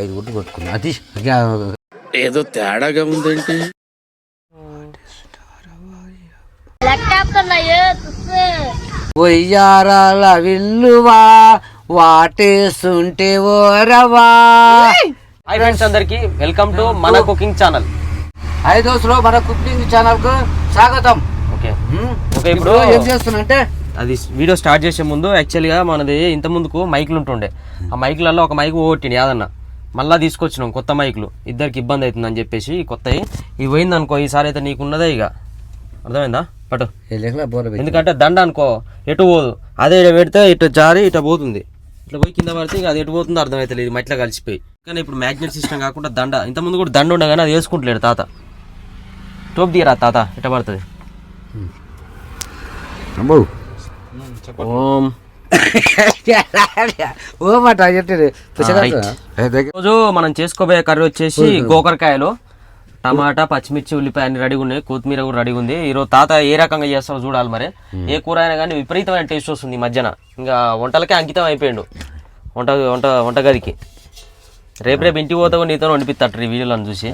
ఐదు గుడ్లు కొట్టుకున్నా. అది ఏదో తేడాగా ఉందేంటి. ఒయ్యారాల విల్లువా వాటేస్తుంటే ఓరవా హాయ్ ఫ్రెండ్స్ అందరికి వెల్కమ్ టు మన కుకింగ్ ఛానల్ ఐదు దోస్తులు మన కుకింగ్ ఛానల్కు స్వాగతం. ఓకే. ఓకే ఇప్పుడు ఏం చేస్తున్నంటే అది వీడియో స్టార్ట్ చేసే ముందు యాక్చువల్గా మనది ఇంత ముందుకు మైకులు ఉంటుండే. ఆ మైకులలో ఒక మైక్ ఓట్టిండి యాదన్న. మళ్ళా తీసుకొచ్చినాం కొత్త మైకులు ఇద్దరికి ఇబ్బంది అవుతుందని చెప్పేసి ఈ కొత్తవి ఇవి పోయింది అనుకో ఈసారి అయితే నీకున్నదే ఇక. అర్థమైందా? పట్టు. ఎందుకంటే దండ అనుకో ఎటు పోదు. అదే ఈడ పెడితే ఇటు జారి ఇటు పోతుంది. ఇట్లా పోయి కింద పడితే ఇక అది ఎటు పోతుందో అర్థమవుతుంది ఇది మట్టిలో కలిసిపోయి. కానీ ఇప్పుడు మ్యాగ్నెట్ సిస్టమ్ కాకుండా దండ. ఇంతకుముందు కూడా దండ ఉండగానే అది వేసుకుంటలేడు తాత. టోప్ దిగరా తాత? ఇట్ట పడుతుంది? ఓం ఓ రోజు మనం చేసుకోబోయే కర్రీ వచ్చేసి గోకరకాయలు టమాటా పచ్చిమిర్చి ఉల్లిపాయ అన్ని రెడీగా ఉన్నాయి కొత్తిమీర కూడా రెడీగా ఉంది ఈరోజు తాత ఏ రకంగా చేస్తారో చూడాలి మరి ఏ కూర అయినా కానీ విపరీతమైన టేస్ట్ వస్తుంది ఈ మధ్యన ఇంకా వంటలకే అంకితం అయిపోయిండు వంట వంట వంటగదికి రేపు రేపు ఇంటికి పోతే కూడా నీతో వండిపిస్తాడు ఈ వీడియోలను చూసి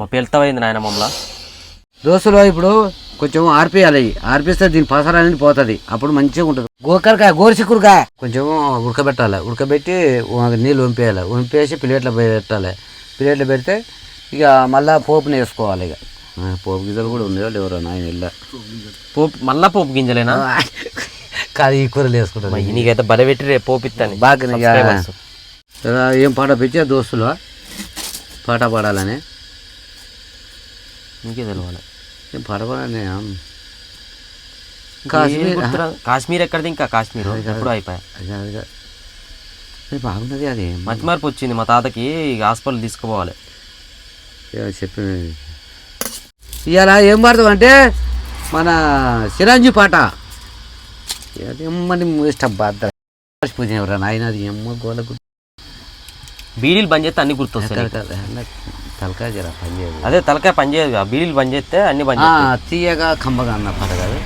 మా పెళ్తావైంది నాయన మమ్మల్ని. దోశలో ఇప్పుడు కొంచెం ఆర్పేయాలి ఆర్పిస్తే దీని పసర అనేది పోతుంది. అప్పుడు మంచిగా ఉంటుంది. గోకరకాయ గోరుచిక్కుడుకాయ కొంచెం ఉడకబెట్టాలి. ఉడకబెట్టి నీళ్ళు వంపేయాలి. వంపేసి ప్లేట్లో పెట్టాలి. ప్లేట్లో పెడితే ఇక మళ్ళా పోపుని వేసుకోవాలి ఇక. పోపు గిజలు కూడా ఉన్నాయో లేవరా నాయన ఇల్ల పోపు మళ్ళా పోపు గింజలేనా? కాదు ఈ కూరలు వేసుకుంటుంది మరి నీకైతే బల పెట్టి రేపు పోపిస్తాను బాగా ఏం పాట పెంచే దోస్తులు? పాట పాడాలని? నీకే తెలియాలి ఏం పాట పాడాలి కాశ్మీర్ కాశ్మీర్ ఎక్కడిది? ఇంకా కాశ్మీర్. ఎప్పుడు అయిపోయా. బాగున్నది అది. మతి మార్పు వచ్చింది మా తాతకి హాస్పిటల్ తీసుకుపోవాలి. చెప్పి ఇవాళ ఏం పాడతాం అంటే మన చిరంజీవి పాట. ఎమ్మని ఇష్టం బాధ పూజ ఎవరా నాయన అది ఎమ్మ గోల గుర్తు బీడీలు బంద్ చేస్తే అన్ని గుర్తొస్తాయి తలకాయ జర పని చేయదు. అదే తలకాయ పని చేయదు కదా, బీడీలు బంద్ చేస్తే అన్ని బంద్ తీయగా కంబగా అన్న పాట కాదు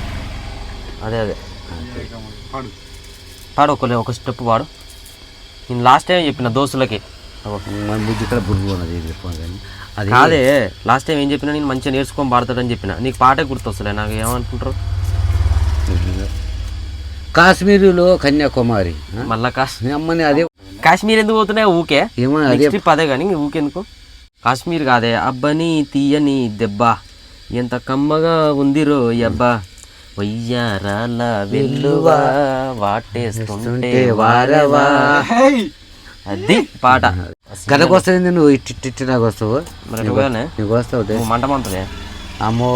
అదే? అదే పాడు ఒక ఒక స్టెప్ పాడు. నేను లాస్ట్ టైం చెప్పిన దోస్తులకి. ఇక్కడ బుర్రు ఉన్నది ఇది చెప్పాను కానీ అది కాదే లాస్ట్ టైం ఏం చెప్పినా నేను మంచిగా నేర్చుకొని పాడతాడని చెప్పిన. నీకు పాటే గుర్తొస్తలే నాకు ఏమనుకుంటారు? కాశ్మీరులో కన్యాకుమారి? మళ్ళా కాశ్ మీ అమ్మని అదే కాశ్మీర్ ఎందుకు పోతున్నాయి? ఊకే. ఏమో అదే నెక్స్ట్ ట్రిప్ అదే కానీ ఊకెందుకు కాశ్మీర్ కాదే. అబ్బని తీయని దెబ్బ. ఎంత కమ్మగా ఉంది రో అబ్బా. వయ్యారాల వెల్లువా వాటేస్తుంటే వారవా. అది పాట. గదకు వస్తుంది నువ్వు? ఇట్టి నాకు వస్తావు. నీకు వస్తావు మంట మంటదే. అమ్మో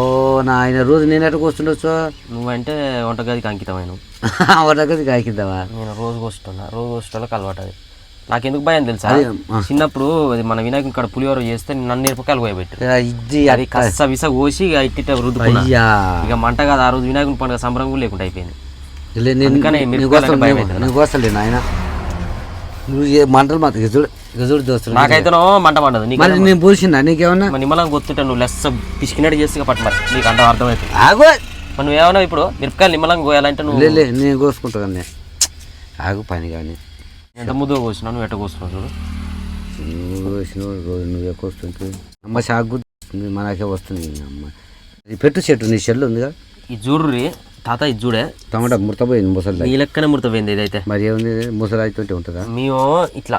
నా ఆయన రోజు నేను ఎక్కడికి వస్తుండొచ్చు? నువ్వంటే వంటగదికి అంకితమైన వడగది కాకిద్దావా నేను రోజు వస్తున్నా రోజు వస్తున్నా అలవాటు అది నాకు ఎందుకు భయం తెలుసా. చిన్నప్పుడు అది మన వినాయకుని ఇక్కడ పులిహోర చేస్తే నన్ను నేర్పకాయలు పోయబెట్టు. ఇది అది కస్స విస కోసి ఇక ఇట్టిట రుద్దుకున్నా. ఇక మంట కాదు ఆ రోజు వినాయకుని పండుగ సంబరం కూడా లేకుండా అయిపోయింది. మిరపకాయలు నువ్వు ఏ మంటలు మాత్రం దోస్తులు నాకైతే మంట పండదు మరి నేను పూసిందా నీకేమన్నా? నిమ్మలం గుర్తుంటే నువ్వు లెస్స పిసికినట్టు చేసి ఇక పట్టు మరి నీకు అంత అర్థమవుతుంది ఆగు. మరి నువ్వేమన్నా ఇప్పుడు? మిరపకాయలు నిమ్మలం కోయాలంటే నువ్వు లే లే నేను కోసుకుంటా ఆగు పని కానీ. ఎంత ముద్దుగా కోసినావు? నువ్వు ఎట్ట కోసినావు చూడు. నువ్వు కోసినావు రోజు నువ్వే కోస్తుంటే అమ్మ సాగు మనకే వస్తుంది ఈ అమ్మ. ఇది పెట్టు చెట్టు నీ చెల్లు ఉందిగా ఈ జూర్రి తాత ఇది చూడే. టమాటా ముడతపోయింది ముసలి నీ లెక్కనే ముడతపోయింది ఇదైతే. మరి ఏముంది ముసలి అయితే ఉంటుందా? మేము ఇట్లా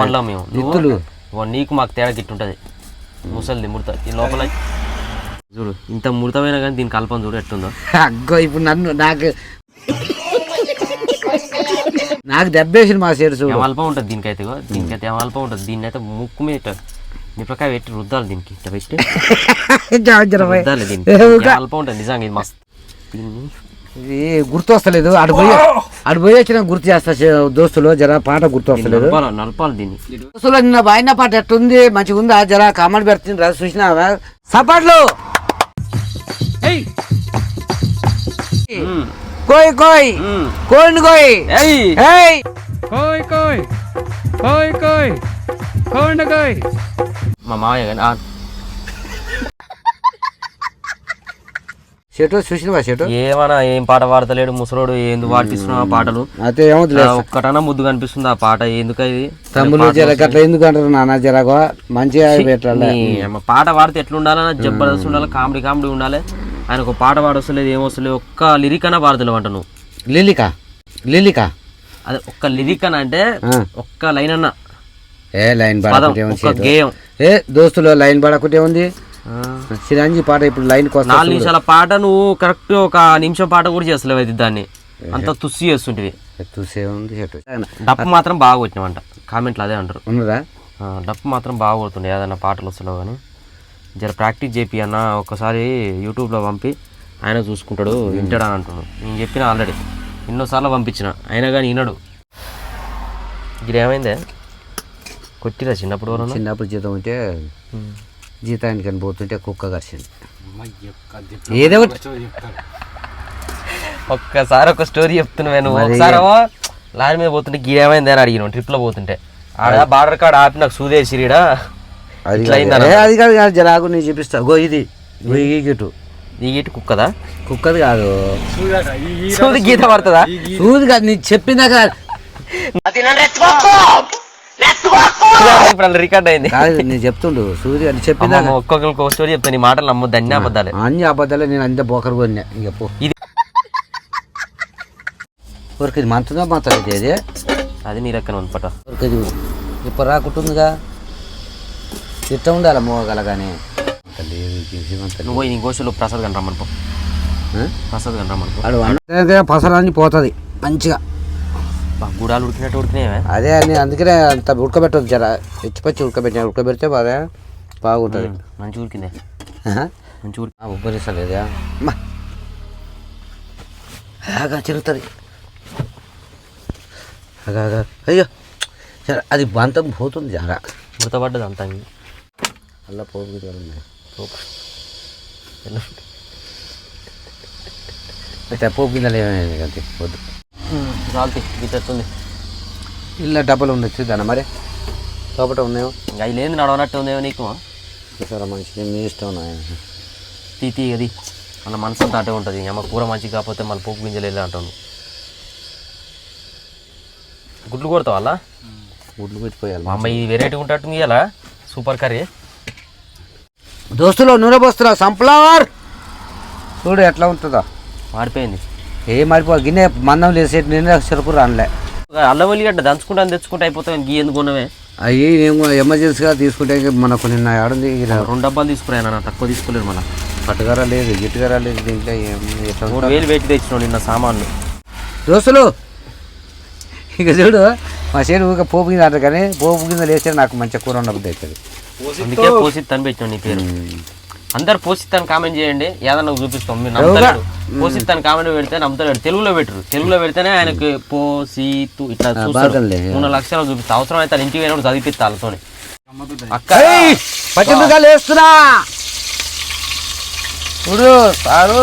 పనులం మేము నిత్తులు. నీకు మాకు తేడా గిట్టుంటది ముసలిది ముడత ఈ లోపల. చూడు ఇంత ముడతమైన కానీ దీని కల్పన చూడు ఎట్టుందో. అగ్గో ఇప్పుడు నన్ను నాకు నాకు దెబ్బేసింది మా చూడు. ఏమల్పం ఉంటుంది దీనికైతే. దీనికైతే ఏమల్పం ఉంటుంది? దీన్ని అయితే ముక్కు మీద మిరపకాయ పెట్టి రుద్దాలి దీనికి. ఇట్ట పెట్టి. రుద్దాలి దీనికి. అల్పం ఉంటుంది? నిజంగా ఇది మస్తు. దీన్ని ఇది గుర్తు వస్తలేదు అటు పోయి అటు పోయి వచ్చిన గుర్తు చేస్తా దోస్తులు. జర పాట గుర్తు వస్తలేదు నలపాలి దీన్ని. దోస్తులు నిన్న బాయిన పాట ఎట్టుంది మంచిగా ఉందా? జర కామెంట్ పెడుతుంది. రా చూసినావా? సపాట్లు. కోయ్ కోయ్. కోడిని కోయ్ ఏయ్ ఏయ్ Koi koi, koi koi, koi koi. మా మామయ్య కానీ ఆ, చెట్టు చూసినవా చెట్టు ఏమన్నా ఏం పాట పాడతలేడు ముసలోడు ఎందుకు పాడిపిస్తున్నావు ఆ పాటలు? అయితే ఆ, ఒక్కటన్నా ముద్దు కనిపిస్తుంది ఆ పాట ఎందుకు ఇది తమ్ముళ్ళు జర గట్ల ఎందుకు అంటారు నాన్న? జరగ మంచిగా పెట్టాలి పాట పాడితే ఎట్లా ఉండాలన్నా జబర్దస్త్ ఉండాలి కామెడీ కామెడీ ఉండాలి. ఆయన ఒక పాట పాడొస్తలేదు ఏమొస్తలేదు ఒక్క లిరిక్ అన్నా పాడతలేవు అంట నువ్వు. లిలిక? లిలిక? అదే ఒక్క లిరిక్ అని అంటే. ఒక్క లైన్ అన్నా. ఏ లైన్ పదం పడకుంటే ఉంది ఒక్క చెట్టు. గేయం. ఏ దోస్తులు లైన్ పడకుంటే ఉంది. చిరంజీవి పాట ఇప్పుడు లైన్కి వస్తా నాలుగు నిమిషాల పాట నువ్వు కరెక్ట్ ఒక నిమిషం పాట కూడా చేస్తలేవు అది దాన్ని. అంత తుస్సి చేస్తుంటివి. చూసే ఉంది చెట్టు డప్పు మాత్రం బాగా కొట్టినావంట. కామెంట్లు అదే అంటారు. ఉన్నదా? ఆ, డప్పు మాత్రం బాగా కొడుతుండే ఏదైనా పాటలు వస్తలేవు కానీ. జర ప్రాక్టీస్ చేపి అన్న ఒక్కసారి యూట్యూబ్లో పంపి ఆయన చూసుకుంటాడు వింటాడు అని అంటున్నాడు. నేను చెప్పిన ఆల్రెడీ. ఎన్నోసార్లు పంపించిన. అయినా కానీ వినడు. ఇది ఏమైందే? కొట్టిరా చిన్నప్పుడు ఎవరన్నా? చిన్నప్పుడు జీతం ఉంటే జీతానికి అని పోతుంటే కుక్క కరిచింది. ఏదో ఒక్కసారి ఒక స్టోరీ చెప్తున్నావు నువ్వు ఒకసారి లారీ మీద పోతుంటే గిరేమైంది అని అడిగినావు ట్రిప్లో పోతుంటే. ఆడ బార్డర్ కాడ ఆపి నాకు సూదేసిరిడా అది కాదు. అది కాదు కాదు జరాగు నేను చూపిస్తా. గో ఇది. గో ఈ గిటు. ఈ గీటి కుక్కదా? కుక్కది కాదు. సూది గీత పడుతుందా? చూది కాదు నీ చెప్పిందాక ఇప్పుడు రికార్డ్ అయింది. కాదు నేను చెప్తుండు. సూది అని అమ్మమ్మ, ఒక్కొక్కరికి ఒక స్టోరీ చెప్తాను నీ మాటలు నమ్మొద్దు అన్ని అబద్ధాలే. అన్ని అబద్ధాలే నేను అంతే బోకరు కొన్నా. ఇంక పో. ఇది- ఊరికి ఇది మంతుందా మాత్రం ఇది? అది నీ లెక్కన ఉంది పట ఊరికి ఇది ఇప్పుడు రాకుంటుందిగా. తిట్ట ఉండాలి మోగల కానీ నువ్వు పోయి నీ గోషులు ప్రసాద్ గని రమ్మనుకో ప్రసాద్ గని రమ్మనుకో అన్న పసరాన్ని పోతుంది మంచిగా. గుడాలు ఉడికినట్టు ఉడికినాయే అదే అని అందుకనే అంత ఉడకబెట్టదు జర. పిచ్చి పచ్చి ఉడకబెట్టిన ఉడకబెడితే బాగా బాగుంటుంది. మంచి ఉడికిందే. మంచి ఉడికి ఉబ్బరిస్తలేదా తిరుగుతుంది ఆగా ఆగా. అయ్యో జర అది బంతం పోతుంది జర. మృతపడ్డది అంతా అలా పోతుంది పోపు. అయితే పోపు గింజలు ఏమైంది అంతే? వద్దు. చాలుతి గిట్టెత్తుంది ఇలా డబ్బులు ఉండొచ్చు దాని మరి? లోపల ఉన్నాయో? ఇంకా అవి లేదు నడవనట్టు ఉందేమో నీకు? సరే మంచిది మీ ఇష్టం నాయన. తీ తీ అది. మన మనసు అంతా అటే ఉంటుంది. అమ్మ కూర మంచిగా కాకపోతే మన పోపు గింజలు వెళ్ళి అంటాను గుడ్లు కొడతావు అలా? గుడ్లు పెట్టిపోయాలి మా అమ్మ ఇది వెరైటీ ఉంటట్టుంది ఇలా సూపర్ కర్రీ. దోస్తులో నూనె పోస్తున్నా సంప్లవర్. చూడు ఎట్లా ఉంటుందో. మాడిపోయింది ఏ మారిపో గిన్నె మందం లేసే నిన్న చెరుకు రానులే. అల్లం వెల్లిగడ్డ దంచుకుంటాను తెచ్చుకుంటే అయిపోతాయి గీ ఎందుకు ఉన్నవే అవి నేను ఎమర్జెన్సీగా తీసుకుంటే ఇంక మనకు నిన్న ఆడుంది రెండు డబ్బాలు తీసుకురాయన? నా తక్కువ తీసుకోలేదు మళ్ళీ. పట్టుగారా లేదు గిట్టుగారా లేదు దీంట్లో మూడు వేలు పెట్టి తెచ్చినావు నిన్న సామాన్లు. దోస్తులు ఇక చూడు మా సైడ్ ఊరికే పోపు కింద అంటారు కానీ పోపు కింద లేస్తే నాకు మంచిగా కూర ఉండబుద్ధి అవుతుంది. అందుకే పోసిత్తని పెట్టినావు నీ పేరు. అందరు పోసిత్తాను కామెంట్ చేయండి. ఏదన్నా చూపిస్తాం. మీరు ఎవరా? నమ్ముతలేడు పోసిత్తాను కామెంట్ పెడితే నమ్ముతలేడు తెలుగులో పెట్టరు. తెలుగులో పెడితేనే ఆయనకి పోసితు ఇట్లా. మూడు లక్షలు చూపిస్తా. అవసరం అయితే ఇంటికి పోయినప్పుడు చదివిపిస్తా వాళ్ళతోని. అక్క వేస్తున్నా. చూడు సారు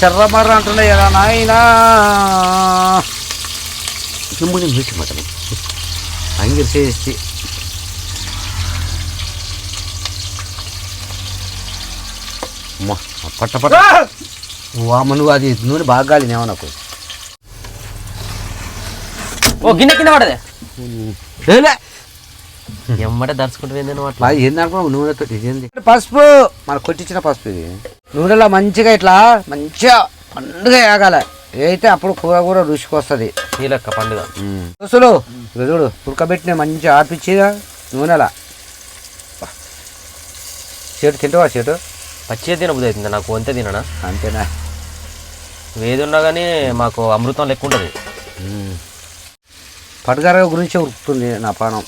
చెర్రమర్ర అంటున్నాయి కదా నాయనా. చేసి పట్ట పట్ట. వామ నువ్వు అది నూనె బాగా గాలినేమో నాకు. ఓ గిన్నె కింద పడదే. ఎమ్మటే దర్చుకుంటూ పోయింది అట్లా. బాగా ఏందనుకో నూనెతో ఇదేంది? పసుపు. మన కొట్టించిన పసుపు ఇది. నూనెలో మంచిగా ఇట్లా మంచిగా పండుగ వేగాల అయితే అప్పుడు కూర కూడా రుచికి వస్తుంది నీ లెక్క పండుగ. ఇక చూడు ఉడకబెట్టిన మంచిగా ఆర్పిచ్చిగా నూనెలా. చెట్టు తింటావా చెట్టు పచ్చే తినబుద్ధి అవుతుంది. నాకు వంతే తిననా? అంతేనా? ఏది ఉన్నా కానీ మాకు అమృతం లెక్క ఉంటుంది. పడగార గురించి ఉరుకుతుంది నా పానం!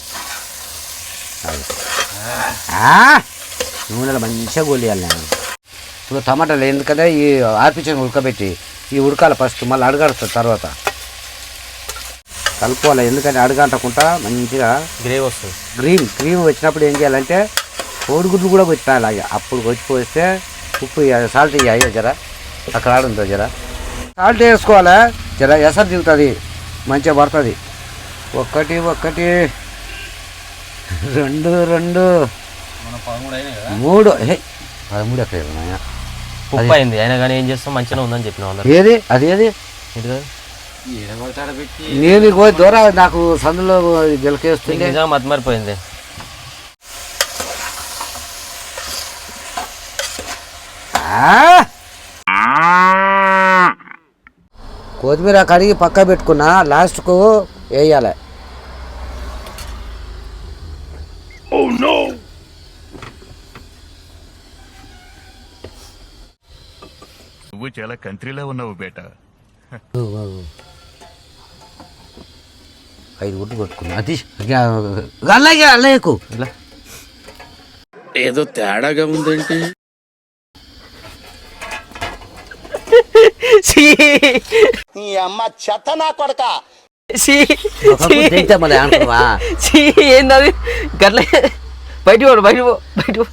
నూనెలో మంచిగా గోలియాలి నేను. ఇప్పుడు టమాటాలు ఎందుకంటే ఈ ఆర్పించిన ఉడకబెట్టి ఈ ఉడకాలి ఫస్ట్ మళ్ళీ అడగడుతుంది తర్వాత. కలుపుకోవాలి. ఎందుకంటే అడగంటకుండా మంచిగా గ్రేవ్ వస్తుంది. గ్రీన్ క్రీమ్ వచ్చినప్పుడు ఏం చేయాలంటే కోడిగుడ్లు కూడా పెట్టాలి అలాగే. అప్పుడు పోస్తే ఉప్పు సాల్ట్ వేయాలి జర. అక్కడ ఆడుందో జర. సాల్ట్ వేసుకోవాలి? జర ఎసరు దిగుతుంది మంచిగా పడుతుంది. ఒక్కటి ఒక్కటి రెండు రెండు. మూడు. హే పదమూడు ఎక్కడ ఉప్పు అయింది. అయినా కానీ ఏం చేస్తాం? మంచిగా ఉందని చెప్పినాం ఏది? అది ఏది? నేను దూర నాకు సందులో గెలకేస్తుంది నిజంగా కొత్తిమీర కడిగి పక్క పెట్టుకున్నా లాస్ట్కు వేయాలి నువ్వు చాలా కంట్రీలో ఉన్నావు బేటా ఐదు గుడ్డు కొట్టుకున్నా అది అలాగే ఇలా ఏదో తేడాగా ఉందేంటి మళ్ళీ అనుకున్నావా ఏందది? గట్ల. బయట పోడు బయట పో బయట పో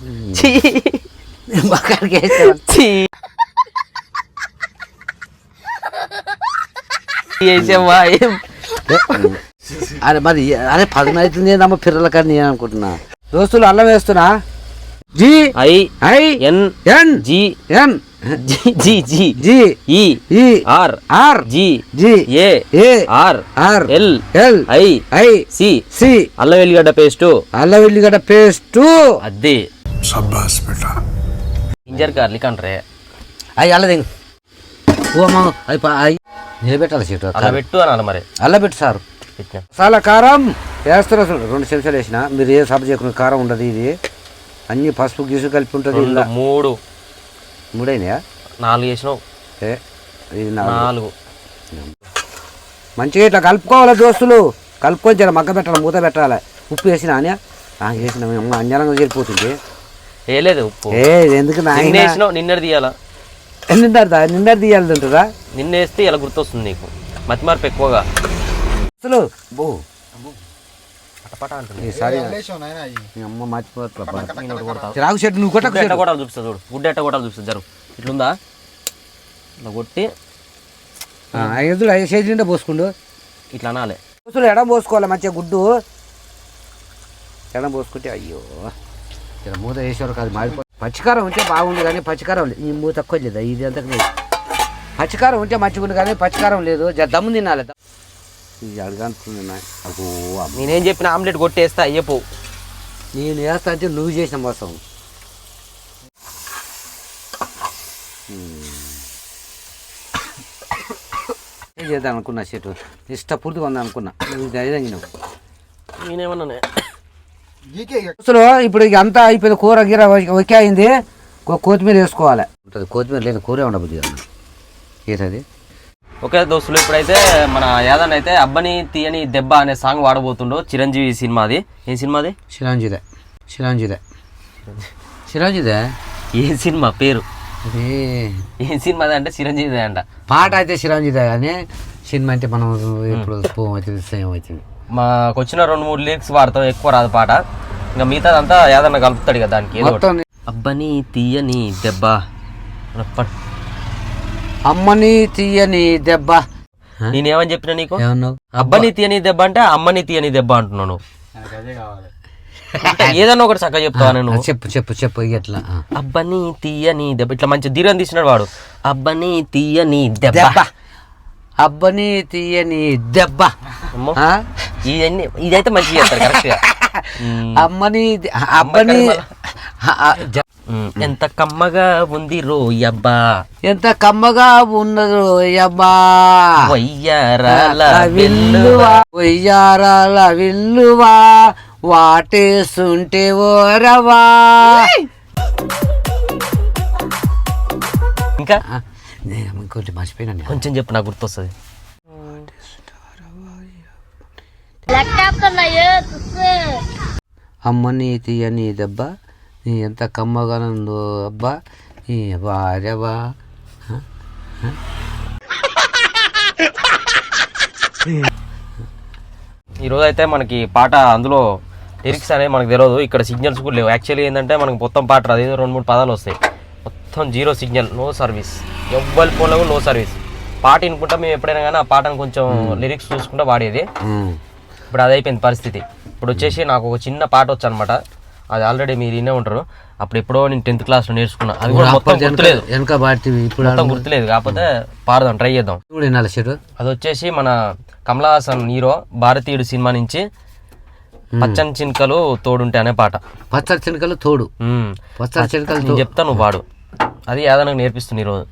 అరే మరి అరే పదన అవుతుంది ఏందమ్మా పిల్లల కానీ నేను అనుకుంటున్నా? దోస్తులు అల్లం వేస్తున్నా? G? I I? N N? G N? G G G. G E E R R G G A A R R L L I I C. C. అల్లం వెల్లిగడ్డ పేస్టు. అల్లం వెల్లిగడ్డ పేస్ట్ అదే జింజర్ గార్లిక్ అంటారే అవి అల్లది ఓ అమ్మ పా- అవి నిలబెట్టాలి సీటు అలా పెట్టు అనాలి మరి. అల్ల పెట్టు సార్. మసాలా కారం చూడు రెండు చెంచాలు వేసిన. మీరు ఏ సభ చేయకుండా కారం ఉండదు ఇది. అన్ని పసుపు గీసు కలిపి ఉంటుంది మూడు. మూడైనాయా? నాలుగు వేసినావు ఏ ఇది నాలుగు. నాలుగు. మంచిగా ఇట్లా కలుపుకోవాలి దోస్తులు? కలుపుకొని జర మగ్గ పెట్టాలి మూత పెట్టాలి? ఉప్పు వేసిన అని వేసిన అమ్మ అంజనంగా చేరిపోతుంది. వేయలేదు ఉప్పు. ఏ ఇది ఎందుకు నిన్న నాయన వేసినావు నిన్నటి తీయాలా? నిన్నదా నిన్న తీయాలి ఉంటుందా నిన్న వేస్తే ఇలా గుర్తొస్తుంది నీకు. మతి మార్పు ఎక్కువగా. అసలు బో. పటపట అంటుంది ఈసారి మీ అమ్మ మర్చిపోతా చిరాకు చెట్టు నువ్వు కొట్టకు గుడ్డ ఎట్ట చెట్టు. కొట్టాలి చూపిస్తా చూడు. గుడ్డ ఎట్ట కొట్టాలి చూపిస్తా జరు. ఇట్లుందా? ఇట్లా కొట్టి. ఎదురు ఐదు కేజీ నిండా పోసుకుండు. ఇట్లా అనాలి. దోస్తులు ఎడం పోసుకోవాలి మంచిగా గుడ్డు. ఎడం పోసుకుంటే అయ్యో. ఇలా మూత వేసేవారు కాదు మాడిపో పచ్చికారం ఉంటే బాగుంది కానీ పచ్చికారం లేదు ఈ మూత తక్కువ లేదా ఇది అంతా లేదు. పచ్చికారం ఉంటే మంచిగా ఉంది కానీ పచ్చికారం లేదు. దమ్ము తినాలి అడగనుకుంది అగో అమ్మ. నేనేం చెప్పిన ఆమ్లెట్ కొట్టేస్తా అయ్యపో నేను వేస్తా అంటే నువ్వు చేసిన మోసం. ఏం చేద్దాం అనుకున్నా చెట్టు? ఇష్టపూర్తిగా ఉందా అనుకున్నా. నువ్వు ధైర్యం నేనేమన్నానే? అసలు ఇప్పుడు ఇక అంతా అయిపోయింది కూర గీర ఒకే అయింది. కొత్తిమీర వేసుకోవాలి. ఉంటుంది కొత్తిమీర లేదు కూర ఉండబుద్ది కదా ఏదది ఓకే దోస్తులు ఇప్పుడైతే మన యాదన్ అయితే అబ్బని తీయని దెబ్బ అనే సాంగ్ వాడబోతుండో చిరంజీవి సినిమాది. ఏం సినిమాది? శిలాంజిదే శిలాంజిదే శిలాంజిదే ఏ సినిమా? పేరు. ఏం సినిమాది అంటే చిరంజీవి అంట. పాట అయితే శిలాంజిదే కానీ సినిమా అంటే మనం ఇప్పుడు అవుతుంది సేమ్ అవుతుంది. మాకు వచ్చిన రెండు మూడు లిరిక్స్ వాడతాం ఎక్కువ రాదు పాట. ఇంకా మిగతాదంతా యాదన్న కలుపుతాడు కదా దానికి అబ్బని తీయని దెబ్బ. అమ్మని తీయని దెబ్బ. నేనేమని చెప్పిన నీకు? ఏమన్నావు? అబ్బని తీయని దెబ్బ అంటే అమ్మని తీయని దెబ్బ అంటున్నాను ఏదన్నా ఒకటి చక్కగా చెప్తావా నేను? చెప్పు చెప్పు చెప్పు ఎట్లా. అబ్బని తీయని దెబ్బ. ఇట్లా మంచి దీర్ఘం తీసినాడు వాడు. అబ్బని తీయని దెబ్బ. అబ్బని తీయని దెబ్బ? ఇదన్నీ ఇదైతే మంచిగా చేస్తారు కరెక్ట్గా. అమ్మని అబ్బని ఎంత కమ్మగా ఉంది రోయబ్బా ఎంత కమ్మగా ఉన్నదో అబ్బా వయ్యారాల విల్లువా. ఒయ్యారాల విల్లువా. వాటేస్తుంటే ఓరవా ఇంకా? నేను ఇంకోటి మర్చిపోయినా. కొంచెం చెప్పు నాకు గుర్తొస్తుంది. అమ్మని తీయని దెబ్బ నీ ఎంత కమ్మగా ఉందో అబ్బా నీ వారవా ఈ రోజు అయితే మనకి పాట అందులో లిరిక్స్ అనేవి మనకు తెలియదు ఇక్కడ సిగ్నల్స్ కూడా లేవు. యాక్చువల్లీ ఏంటంటే మనకు మొత్తం పాట రాదు. ఏదో రెండు మూడు పదాలు వస్తాయి. మొత్తం జీరో సిగ్నల్ నో సర్వీస్ ఎవ్వరి ఫోన్లో కూడా నో సర్వీస్ పాట వినుకుంటా మేము ఎప్పుడైనా కానీ ఆ పాటను కొంచెం లిరిక్స్ చూసుకుంటా పాడేది. ఉమ్. ఇప్పుడు అది అయిపోయింది పరిస్థితి. ఇప్పుడు వచ్చేసి నాకు ఒక చిన్న పాట వచ్చు అనమాట అది ఆల్రెడీ మీరు వినే ఉంటారు. అప్పుడు ఎప్పుడో నేను టెన్త్ క్లాస్లో నేర్చుకున్నా. అది కూడా మొత్తం గుర్తులేదు. వెనక బాటివి ఇప్పుడు మొత్తం గుర్తులేదు. కాకపోతే పాడదాం ట్రై చేద్దాం. కూడా వినాలి చెడు అది వచ్చేసి మన కమలా హాసన్ హీరో భారతీయుడు సినిమా నుంచి పచ్చని చినుకలు తోడుంటే అనే పాట. పచ్చడి చినకలు తోడు. ఉమ్. పచ్చడి చినకలు నేను చెప్తాను నువ్వు పాడు. అది యాదనకు నేర్పిస్తుంది ఈరోజు.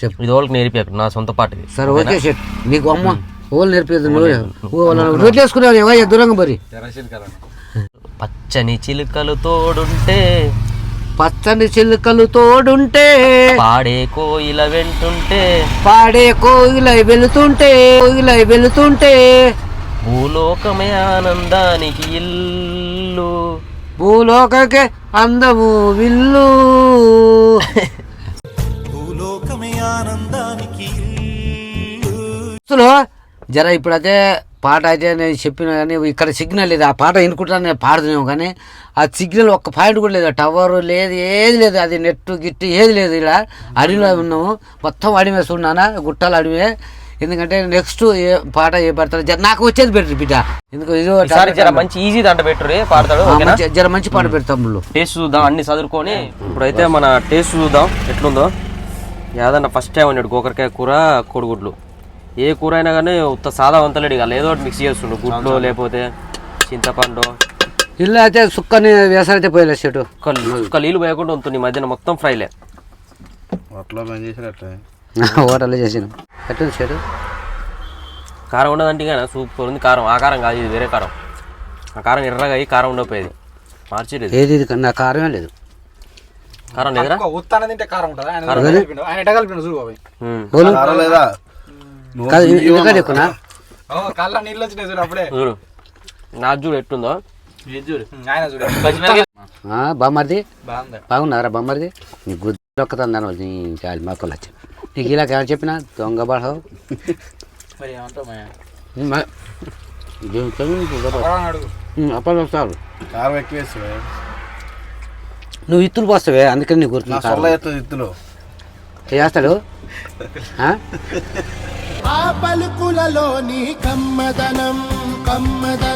చెప్పు. ఇది వాళ్ళకి నేర్పియకు నా సొంత పాట ఇది సరే ఓకే షెట్ నీకు అమ్మ ఓళ్ళు నేర్పేది నువ్వు. రోడ్లు వేసుకున్నావు? దూరంగా మరి పచ్చని చిలుకలు తోడుంటే పచ్చని చిలుకలు తోడుంటే పాడే కోయిల వెంటుంటే పాడే కోయిలై వెళుతుంటే కోయిలై వెళుతుంటే. భూలోకమే ఆనందానికి ఇల్లు. భూలోకకే అందము విల్లు. అసలు జర ఇప్పుడు అదే పాట అయితే నేను చెప్పిన కానీ ఇక్కడ సిగ్నల్ లేదు. ఆ పాట ఎన్నుకుంటాను నేను పాడుతున్నాము కానీ ఆ సిగ్నల్ ఒక్క పాయింట్ కూడా లేదు. టవర్ లేదు ఏది లేదు. అది నెట్ గిట్టు ఏది లేదు ఇలా. అడవిలో ఉన్నాము. మొత్తం అడిమే చూడనా గుట్టాలు అడిమే ఎందుకంటే నెక్స్ట్ ఏ పాట ఏ పడతారు జర నాకు వచ్చేది బెటర్ బిడ్డ. ఎందుకు ఇదో మంచి ఈజీ దంట పెట్టురే పాడతాడు జర మంచి పాట పెడతాం టేస్ట్ చూద్దాం అన్ని చదువుకొని ఇప్పుడైతే మన టేస్ట్ చూద్దాం ఎట్లుందో. యాదన్న ఫస్ట్ టైం అన్నాడు గోకరకాయ కూర కోడిగుడ్లు. ఏ కూర అయినా కానీ ఉత్త సాదా వంతలేడు ఇక. ఏదో ఒకటి మిక్స్ చేస్తుండు. గుడ్లు లేకపోతే చింతపండు. ఇల్లు అయితే సుక్కని అయితే పోయలే చెట్టు ఒక్క నీళ్ళు పోయకుండా ఉంటుంది. ఈ మధ్యన మొత్తం ఫ్రైలే. హోటల్లో చేసినాం ఎట్టుంది చెట్టు కారం ఉండదంటే కానీ సూపర్ ఉంది. కారం ఆ కారం కాదు ఇది వేరే కారం. ఆ కారం ఎర్రగా అయ్యి కారం ఉండకపోయేది. మార్చేది ఏది ఇది కన్నా కారమే లేదు. కారం లేదురా? ఉత్తాన తింటే కారం ఉంటుందా? ఆయన కలిపిండు చూడు బాబాయ్. ఉమ్. ఓలు? కళ్ళ నీళ్ళు వచ్చినాయి చూడు అప్పుడే. చూడు నా చూడు. చూడు. బామ్మర్ది? బాగున్నారా బామ్మర్ది? నీ గుద్దు ఒక్కతాను నీ చాలు మాకు వచ్చి నీకు ఇలా ఏమైనా చెప్పినా? దొంగ బాడవు అప్పుడు వస్తారు నువ్వు ఇత్తులు పోస్తావే అందుకని నీకు గుర్తు నా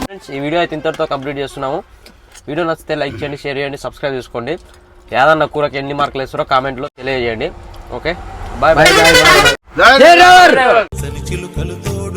ఫ్రెండ్స్ ఈ వీడియో అయితే ఇంతటితో కంప్లీట్ చేస్తున్నాము. వీడియో నచ్చితే లైక్ చేయండి షేర్ చేయండి సబ్స్క్రైబ్ చేసుకోండి. ఏదన్నా కూరకి ఎన్ని మార్కులు వేస్తారో కామెంట్లో తెలియజేయండి. ఓకే? బాయ్ బాయ్ బాయ్ తోడుంటే